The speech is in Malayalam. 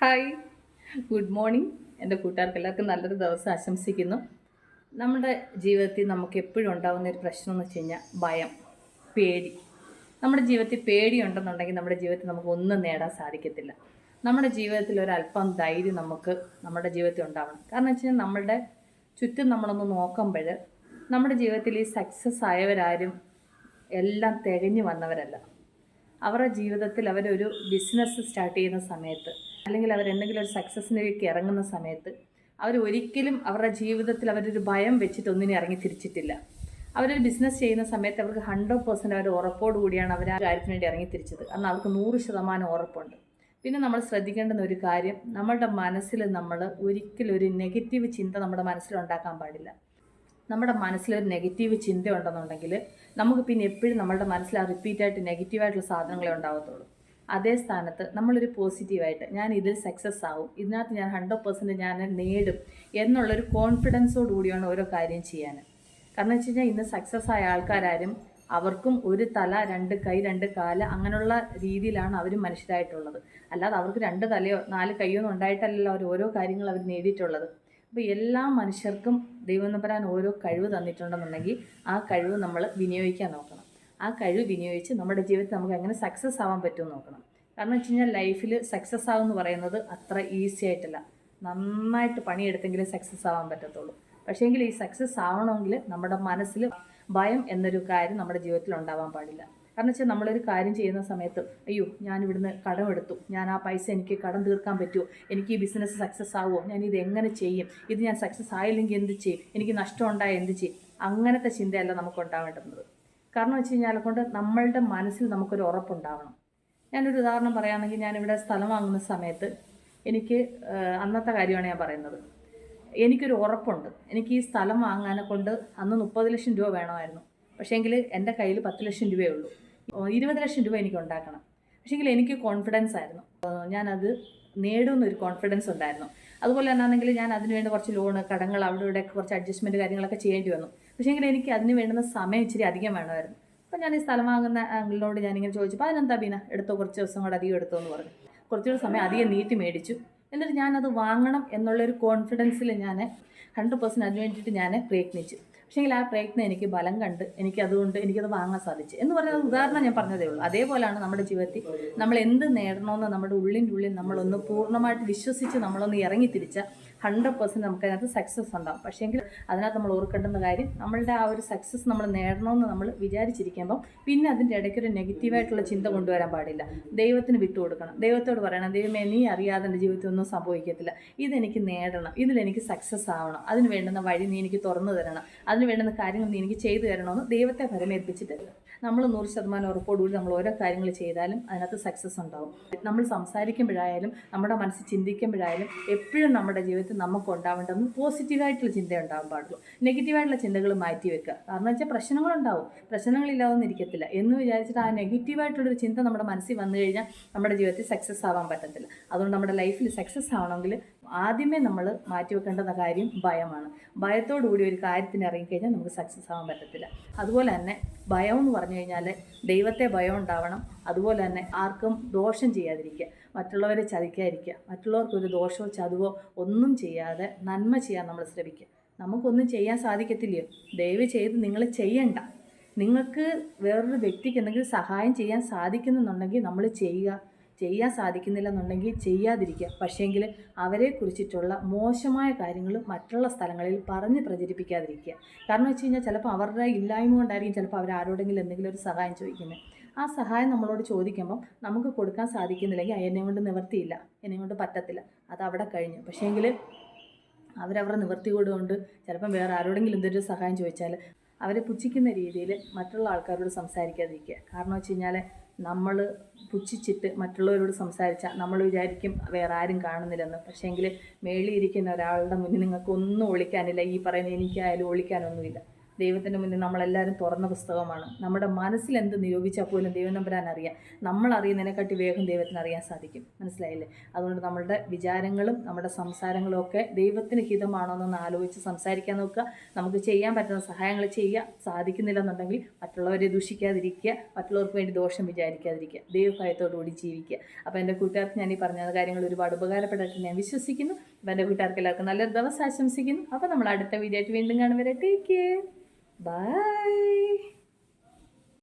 ഹായ്. Good morning. എന്റെ കൂട്ടുകാർക്ക് എല്ലാവർക്കും നല്ലൊരു ദിവസം ആശംസിക്കുന്നു. നമ്മുടെ ജീവിതത്തിൽ നമുക്ക് എപ്പോഴും ഉണ്ടാകുന്ന ഒരു പ്രശ്നം എന്ന് വെച്ച് കഴിഞ്ഞാൽ ഭയം പേടി. നമ്മുടെ ജീവിതത്തിൽ പേടി ഉണ്ടെന്നുണ്ടെങ്കിൽ നമ്മുടെ ജീവിതത്തിൽ നമുക്ക് ഒന്നും നേടാൻ സാധിക്കത്തില്ല. നമ്മുടെ ജീവിതത്തിൽ ഒരല്പം ധൈര്യം നമുക്ക് നമ്മുടെ ജീവിതത്തിൽ ഉണ്ടാവണം. കാരണം വെച്ച് കഴിഞ്ഞാൽ നമ്മളുടെ ചുറ്റും നമ്മളൊന്ന് നോക്കുമ്പോൾ നമ്മുടെ ജീവിതത്തിൽ ഈ സക്സസ് ആയവരാരും എല്ലാം തികഞ്ഞു വന്നവരല്ല. അവരുടെ ജീവിതത്തിൽ അവരൊരു ബിസിനസ് സ്റ്റാർട്ട് ചെയ്യുന്ന സമയത്ത് അല്ലെങ്കിൽ അവർ എന്തെങ്കിലും ഒരു സക്സസ്സിലേക്ക് ഇറങ്ങുന്ന സമയത്ത് അവർ ഒരിക്കലും അവരുടെ ജീവിതത്തിൽ അവരൊരു ഭയം വെച്ചിട്ട് ഒന്നിനെ ഇറങ്ങി തിരിച്ചിട്ടില്ല. അവരൊരു ബിസിനസ് ചെയ്യുന്ന സമയത്ത് അവർക്ക് ഹൺഡ്രഡ് പേഴ്സന്റ് അവർ ഉറപ്പോട് കൂടിയാണ് അവർ ആ കാര്യത്തിന് വേണ്ടി ഇറങ്ങി തിരിച്ചത്. അന്ന് അവർക്ക് നൂറ് ശതമാനം ഉറപ്പുണ്ട്. പിന്നെ നമ്മൾ ശ്രദ്ധിക്കേണ്ടുന്ന ഒരു കാര്യം നമ്മുടെ മനസ്സിൽ നമ്മൾ ഒരിക്കലും ഒരു നെഗറ്റീവ് ചിന്ത നമ്മുടെ മനസ്സിൽ ഉണ്ടാക്കാൻ പാടില്ല. നമ്മുടെ മനസ്സിൽ ഒരു നെഗറ്റീവ് ചിന്ത ഉണ്ടെന്നുണ്ടെങ്കിൽ നമുക്ക് പിന്നെ എപ്പോഴും നമ്മുടെ മനസ്സിൽ ആ റിപ്പീറ്റായിട്ട് നെഗറ്റീവായിട്ടുള്ള സാധനങ്ങളെ ഉണ്ടാകത്തുള്ളൂ അതേ സ്ഥാനത്ത് നമ്മളൊരു പോസിറ്റീവായിട്ട് ഞാൻ ഇതിൽ സക്സസ് ആവും. ഇതിനകത്ത് ഞാൻ ഹൺഡ്രഡ് പെർസെന്റ് ഞാൻ നേടും എന്നുള്ളൊരു കോൺഫിഡൻസോട് കൂടിയാണ് ഓരോ കാര്യം ചെയ്യാൻ കാരണം വെച്ച് കഴിഞ്ഞാൽ ഇന്ന് സക്സസ് ആയ ആൾക്കാരും അവർക്കും ഒരു തല രണ്ട് കൈ രണ്ട് കാൽ അങ്ങനെയുള്ള രീതിയിലാണ് അവർ മനുഷ്യരായിട്ടുള്ളത്. അല്ലാതെ അവർക്ക് രണ്ട് തലയോ നാല് കൈയോ ഒന്നും ഉണ്ടായിട്ടല്ലല്ലോ അവർ ഓരോ കാര്യങ്ങൾ അവർ നേടിയിട്ടുള്ളത്. അപ്പോൾ എല്ലാ മനുഷ്യർക്കും ദൈവം നമ്പരാൻ ഓരോ കഴിവ് തന്നിട്ടുണ്ടെന്നുണ്ടെങ്കിൽ ആ കഴിവ് നമ്മൾ വിനിയോഗിക്കാൻ നോക്കണം. ആ കഴിവ് വിനിയോഗിച്ച് നമ്മുടെ ജീവിതത്തിൽ നമുക്ക് എങ്ങനെ സക്സസ് ആവാൻ പറ്റുമെന്ന് നോക്കണം. കാരണം വെച്ച് കഴിഞ്ഞാൽ ലൈഫിൽ സക്സസ് ആവുമെന്ന് പറയുന്നത് അത്ര ഈസി ആയിട്ടല്ല. നന്നായിട്ട് പണിയെടുത്തെങ്കിലേ സക്സസ് ആവാൻ പറ്റത്തുള്ളൂ. പക്ഷേങ്കിൽ ഈ സക്സസ് ആവണമെങ്കിൽ നമ്മുടെ മനസ്സിൽ ഭയം എന്നൊരു കാര്യം നമ്മുടെ ജീവിതത്തിൽ ഉണ്ടാവാൻ പാടില്ല. കാരണം വെച്ചാൽ നമ്മളൊരു കാര്യം ചെയ്യുന്ന സമയത്ത് അയ്യോ ഞാൻ കടം കടമെടുത്തു ഞാൻ ആ പൈസ എനിക്ക് കടം തീർക്കാൻ പറ്റുമോ? എനിക്ക് ഈ ബിസിനസ് സക്സസ് ആവുമോ? ഞാൻ ഇത് എങ്ങനെ ചെയ്യും? ഇത് ഞാൻ സക്സസ് ആയില്ലെങ്കിൽ എന്ത് ചെയ്യും? എനിക്ക് നഷ്ടമുണ്ടായ എന്ത് ചെയ്യും? അങ്ങനത്തെ ചിന്തയല്ല നമുക്ക് ഉണ്ടാവേണ്ടുന്നത് കാരണം വെച്ച് കഴിഞ്ഞാൽ കൊണ്ട് നമ്മളുടെ മനസ്സിൽ നമുക്കൊരു ഉറപ്പുണ്ടാവണം. ഞാനൊരു ഉദാഹരണം പറയുകയാണെങ്കിൽ ഞാനിവിടെ സ്ഥലം വാങ്ങുന്ന സമയത്ത് എനിക്ക് അന്നത്തെ കാര്യമാണ് ഞാൻ പറയുന്നത്. എനിക്കൊരു ഉറപ്പുണ്ട്. എനിക്ക് ഈ സ്ഥലം വാങ്ങാനെ കൊണ്ട് അന്ന് മുപ്പത് ലക്ഷം രൂപ വേണമായിരുന്നു. പക്ഷേങ്കിൽ എന്റെ കയ്യിൽ പത്ത് ലക്ഷം രൂപയേ ഉള്ളൂ. ഇരുപത് ലക്ഷം രൂപ എനിക്ക് ഉണ്ടാക്കണം. പക്ഷേങ്കിൽ എനിക്ക് കോൺഫിഡൻസ് ആയിരുന്നു. ഞാനത് നേടുമെന്നൊരു കോൺഫിഡൻസ് ഉണ്ടായിരുന്നു. അതുപോലെ തന്നെ ആണെങ്കിൽ ഞാൻ അതിനുവേണ്ടി കുറച്ച് ലോണ് കടങ്ങൾ അവിടെ ഇവിടെ കുറച്ച് അഡ്ജസ്റ്റ്മെന്റ് കാര്യങ്ങളൊക്കെ ചെയ്യേണ്ടി വന്നു. പക്ഷേങ്കിൽ എനിക്ക് അതിന് വേണ്ടുന്ന സമയം ഇച്ചിരി അധികം വേണമായിരുന്നു. അപ്പോൾ ഞാൻ ഈ സ്ഥലം വാങ്ങുന്ന ആംഗിളിനോട് ഞാനിങ്ങനെ ചോദിച്ചപ്പോൾ അതിനെന്താ ബീന? എടുത്തോ? കുറച്ച് ദിവസം കൂടെ അധികം എടുത്തോ? എന്ന് പറഞ്ഞു. കുറച്ചുകൂടി സമയം അധികം നീട്ടി മേടിച്ചു. എന്നിട്ട് ഞാനത് വാങ്ങണം എന്നുള്ളൊരു കോൺഫിഡൻസിൽ ഞാൻ ഹൺഡ്രഡ് പെർസെന്റ് അതിന് വേണ്ടിയിട്ട് ഞാൻ പ്രയത്നിച്ചു. പക്ഷേങ്കിൽ ആ പ്രയത്നം എനിക്ക് ബലം കണ്ട് എനിക്ക് അതുകൊണ്ട് എനിക്കത് വാങ്ങാൻ സാധിച്ചു. എന്ന് പറയുന്നത് ഉദാഹരണം ഞാൻ പറഞ്ഞതേ ഉള്ളൂ. അതേപോലെയാണ് നമ്മുടെ ജീവിതത്തിൽ നമ്മൾ എന്ത് നേടണമെന്ന് നമ്മുടെ ഉള്ളിന്റെ ഉള്ളിൽ നമ്മളൊന്ന് പൂർണമായിട്ട് വിശ്വസിച്ച് നമ്മളൊന്ന് ഇറങ്ങി തിരിച്ച ഹൺഡ്രഡ് പെർസെന്റ് നമുക്ക് അതിനകത്ത് സക്സസ് ഉണ്ടാവും. പക്ഷേങ്കിൽ അതിനകത്ത് നമ്മൾ ഓർക്കേണ്ടുന്ന കാര്യം നമ്മളുടെ ആ ഒരു സക്സസ് നമ്മൾ നേടണമെന്ന് നമ്മൾ വിചാരിച്ചിരിക്കുമ്പം പിന്നെ അതിന്റെ ഇടയ്ക്ക് ഒരു നെഗറ്റീവായിട്ടുള്ള ചിന്ത കൊണ്ടുവരാൻ പാടില്ല. ദൈവത്തിന് വിട്ടു കൊടുക്കണം. ദൈവത്തോട് പറയണം ദൈവമേ നീ അറിയാതെ എന്റെ ജീവിതത്തിൽ ഒന്നും സംഭവിക്കത്തില്ല. ഇതെനിക്ക് നേടണം. ഇതിലെനിക്ക് സക്സസ് ആവണം. അതിന് വേണ്ടുന്ന വഴി നീ എനിക്ക് തുറന്നു തരണം. അതിന് വേണ്ടുന്ന കാര്യങ്ങൾ നീ എനിക്ക് ചെയ്തു തരണമെന്ന് ദൈവത്തെ പരമേൽപ്പിച്ചിട്ട് നമ്മൾ നൂറ് ശതമാനം ഉറപ്പോടുകൂടി നമ്മൾ ഓരോ കാര്യങ്ങൾ ചെയ്താലും അതിനകത്ത് സക്സസ് ഉണ്ടാവും. നമ്മൾ സംസാരിക്കുമ്പോഴായാലും നമ്മുടെ മനസ്സ് ചിന്തിക്കുമ്പോഴായാലും എപ്പോഴും നമ്മുടെ ജീവിതത്തിൽ നമുക്ക് ഉണ്ടാവേണ്ടത് പോസിറ്റീവായിട്ടുള്ള ചിന്ത ഉണ്ടാവാൻ പാടുള്ളൂ. നെഗറ്റീവായിട്ടുള്ള ചിന്തകൾ മാറ്റി വെക്കുക. കാരണം വെച്ചാൽ പ്രശ്നങ്ങളുണ്ടാവും. പ്രശ്നങ്ങളില്ലാതൊന്നും ഇരിക്കത്തില്ല. എന്ന് വിചാരിച്ചിട്ട് ആ നെഗറ്റീവായിട്ടുള്ളൊരു ചിന്ത നമ്മുടെ മനസ്സിൽ വന്നു കഴിഞ്ഞാൽ നമ്മുടെ ജീവിതത്തിൽ സക്സസ് ആവാൻ പറ്റത്തില്ല. അതുകൊണ്ട് നമ്മുടെ ലൈഫിൽ സക്സസ് ആവണമെങ്കിൽ ആദ്യമേ നമ്മൾ മാറ്റി വെക്കേണ്ടുന്ന കാര്യം ഭയമാണ്. ഭയത്തോടുകൂടി ഒരു കാര്യത്തിന് ഇറങ്ങിക്കഴിഞ്ഞാൽ നമുക്ക് സക്സസ് ആവാൻ പറ്റത്തില്ല. അതുപോലെ തന്നെ ഭയം എന്ന് പറഞ്ഞു കഴിഞ്ഞാൽ ദൈവത്തെ ഭയം ഉണ്ടാവണം. അതുപോലെ തന്നെ ആർക്കും ദോഷം ചെയ്യാതിരിക്കുക. മറ്റുള്ളവരെ ചതിക്കാതിരിക്കുക. മറ്റുള്ളവർക്കൊരു ദോഷമോ ചതുവോ ഒന്നും ചെയ്യാതെ നന്മ ചെയ്യാൻ നമ്മൾ ശ്രമിക്കുക. നമുക്കൊന്നും ചെയ്യാൻ സാധിക്കത്തില്ലയോ? ദയവ് ചെയ്ത് നിങ്ങൾ ചെയ്യണ്ട. നിങ്ങൾക്ക് വേറൊരു വ്യക്തിക്ക് എന്തെങ്കിലും സഹായം ചെയ്യാൻ സാധിക്കുന്നുണ്ടെങ്കിൽ നമ്മൾ ചെയ്യുക. ചെയ്യാൻ സാധിക്കുന്നില്ലെന്നുണ്ടെങ്കിൽ ചെയ്യാതിരിക്കുക. പക്ഷേങ്കിൽ അവരെ കുറിച്ചിട്ടുള്ള മോശമായ കാര്യങ്ങൾ മറ്റുള്ള സ്ഥലങ്ങളിൽ പറഞ്ഞ് പ്രചരിപ്പിക്കാതിരിക്കുക. കാരണം വെച്ച് കഴിഞ്ഞാൽ ചിലപ്പോൾ അവരുടെ ഇല്ലായ്മ കൊണ്ടായിരിക്കും ചിലപ്പോൾ അവർ ആരോടെങ്കിലും എന്തെങ്കിലും ഒരു സഹായം ചോദിക്കുന്നത്. ആ സഹായം നമ്മളോട് ചോദിക്കുമ്പം നമുക്ക് കൊടുക്കാൻ സാധിക്കുന്നില്ലെങ്കിൽ എന്നെ കൊണ്ട് നിവർത്തിയില്ല. എന്നെ കൊണ്ട് പറ്റത്തില്ല. അത് അവിടെ കഴിഞ്ഞു. പക്ഷേങ്കിൽ അവരവരുടെ നിവർത്തി കൂടുകൊണ്ട് ചിലപ്പം വേറെ ആരോടെങ്കിലും എന്തൊരു സഹായം ചോദിച്ചാൽ അവരെ പുച്ഛിക്കുന്ന രീതിയിൽ മറ്റുള്ള ആൾക്കാരോട് സംസാരിക്കാതിരിക്കുക. കാരണം വെച്ച് കഴിഞ്ഞാൽ നമ്മൾ പുച്ഛിച്ചിട്ട് മറ്റുള്ളവരോട് സംസാരിച്ചാൽ നമ്മൾ വിചാരിക്കും വേറെ ആരും കാണുന്നില്ലെന്ന്. പക്ഷേങ്കിൽ മേളിയിരിക്കുന്ന ഒരാളുടെ മുന്നിൽ നിങ്ങൾക്ക് ഒന്നും ഒളിക്കാനില്ല. ഈ പറയുന്ന എനിക്കായാലും ഒളിക്കാനൊന്നുമില്ല. ദൈവത്തിന്റെ മുന്നിൽ നമ്മളെല്ലാവരും തുറന്ന പുസ്തകമാണ്. നമ്മുടെ മനസ്സിൽ എന്ത് നിരൂപിച്ചാൽ പോലും ദൈവം നമ്പരാൻ അറിയാം. നമ്മൾ അറിയുന്നതിനെക്കാട്ടി വേഗം ദൈവത്തിന് അറിയാൻ സാധിക്കും. മനസ്സിലായില്ലേ? അതുകൊണ്ട് നമ്മളുടെ വിചാരങ്ങളും നമ്മുടെ സംസാരങ്ങളും ഒക്കെ ദൈവത്തിന് ഹിതമാണോ എന്നൊന്ന് ആലോചിച്ച് സംസാരിക്കാൻ നോക്കുക. നമുക്ക് ചെയ്യാൻ പറ്റുന്ന സഹായങ്ങൾ ചെയ്യുക. സാധിക്കുന്നില്ലെന്നുണ്ടെങ്കിൽ മറ്റുള്ളവരെ ദൂഷിക്കാതിരിക്കുക. മറ്റുള്ളവർക്ക് വേണ്ടി ദോഷം വിചാരിക്കാതിരിക്കുക. ദൈവഭയത്തോടുകൂടി ജീവിക്കുക. അപ്പോൾ എന്റെ കൂട്ടുകാർക്ക് ഞാൻ ഈ പറഞ്ഞ കാര്യങ്ങൾ ഒരുപാട് ഉപകാരപ്പെട്ടിട്ട് ഞാൻ വിശ്വസിക്കുന്നു. അപ്പോൾ എന്റെ കൂട്ടുകാർക്ക് എല്ലാവർക്കും നല്ലൊരു ദിവസം ആശംസിക്കുന്നു. അപ്പോൾ നമ്മൾ അടുത്ത വീഡിയോ ആയിട്ട് വീണ്ടും കാണും വരെ. Take care Bye.